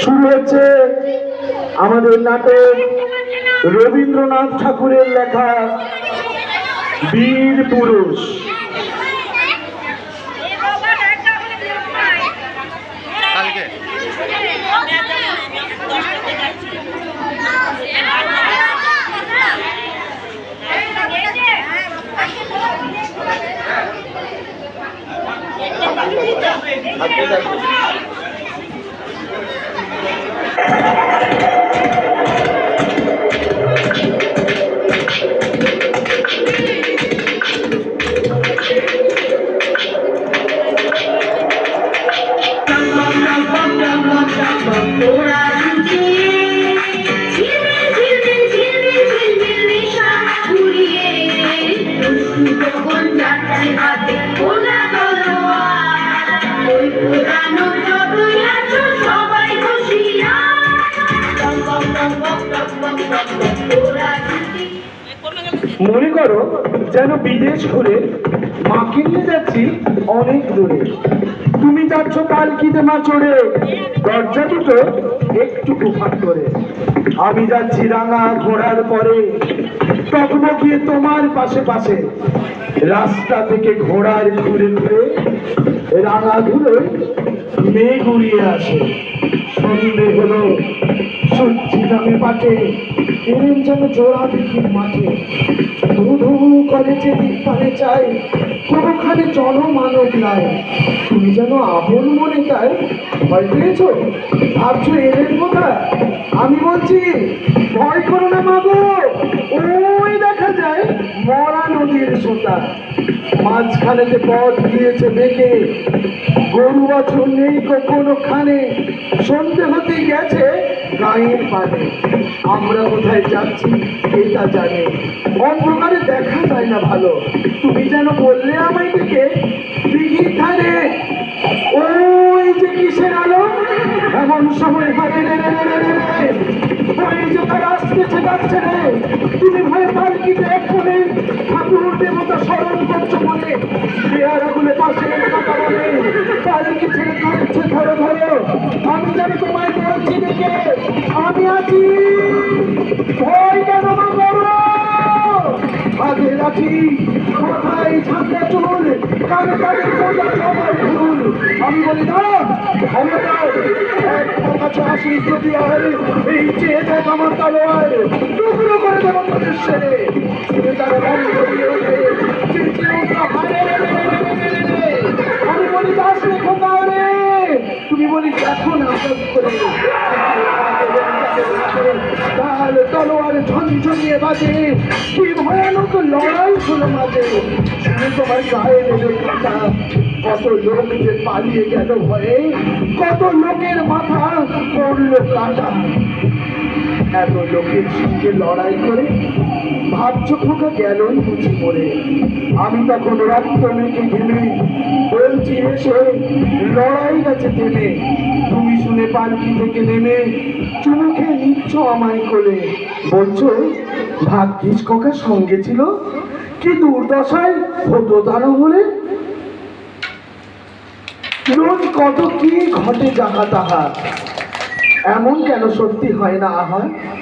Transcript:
শুরু হচ্ছে আমাদের নাটক রবীন্দ্রনাথ ঠাকুরের লেখা বীর পুরুষ। কালকে? সবাই মনে করো যেন বিদেশ ঘুরে মাকে নিয়ে যাচ্ছি অনেক দূরে। তুমি যাচ্ছ পালকিতে মা চড়ে দরজা দুটো একটু কুফাত করে। আমি যাচ্ছি রাঙা ঘোড়ার পরে তখন গিয়ে তোমার পাশে পাশে। রাস্তা থেকে ঘোড়ার ঘুরে ঘুরে রাঙা ঘুরে মেঘ উড়িয়ে আসে। সন্ধে হলো নামে পাটে এরম যেন জোড়া দেখি মাঠে। ধু ধু করে যে পারে চাই কোনোখানে জনমানব নাই। তুমি যেন আপন মনে চাই ভয় পেয়েছ? ভাবছ এলেন কোথায় আমি বলছি, ভয় করো না মাগো ওই দেখা যায় মরা নদীর সোতা মাঝখানেতে পথ দিয়েছে বেঁকে গরু বছর নেই কখনো খানে সন্ধে হতে গেছে গায়ের পানে আমরা কোথায় যাচ্ছি এটা জানে অন্ধকারে দেখা যায় না ভালো তুমি যেন বললে আমায় ডেকে দিঘির ধারে ওই যে কিসের আলো এমন সময় রে। ওই যে তার আসতেছে যাচ্ছে দেবতা স্মরণ করছ বলে পেয়ারা পাশে কথা বলে। পালকি ছেড়ে ধরছে ধরো ধরো। আমি জানি তোমায় বলছি দেখে আমি আছি। ভয় কেন করো আগে রাখি। মাথায় ঝাঁকে চুল? কানে কানে কোজা সবাই ভুল আমি বলি না কাছে আসি যদি আর এই চেয়ে দেখ আমার তলোয়ার, টুকরো করে দেবো তোদের সেরে আমি বলি দাস রে তুমি বলি দেখো না আদর করে। তলোয়ার ঝনঝনিয়ে বাজে। কি ভয়ানক লড়াই হলো মাঝে। শুনে তোমার গায়ে কত লোক যে পালিয়ে গেল ভয়ে, কত লোকের মাথা পড়ল কাটা। এত লোকের সঙ্গে লড়াই করে ভাবছ খোকা গেলই বুঝি মরে আমি তখন রক্ত মেখে ঘেমে বলছি, এসে, লড়াই গেছে থেমে তুমি শুনে পালকি থেকে নেমে চুমুখে নিচ্ছ আমায় কোলে। বলছো, ভাগ্যিস খোকা সঙ্গে ছিল। কি দুর্দশায় হতো তা না হলে? রোজ কত কি ঘটে যাহা তাহা এমন কেন সত্যি হয় না আহা ঠিক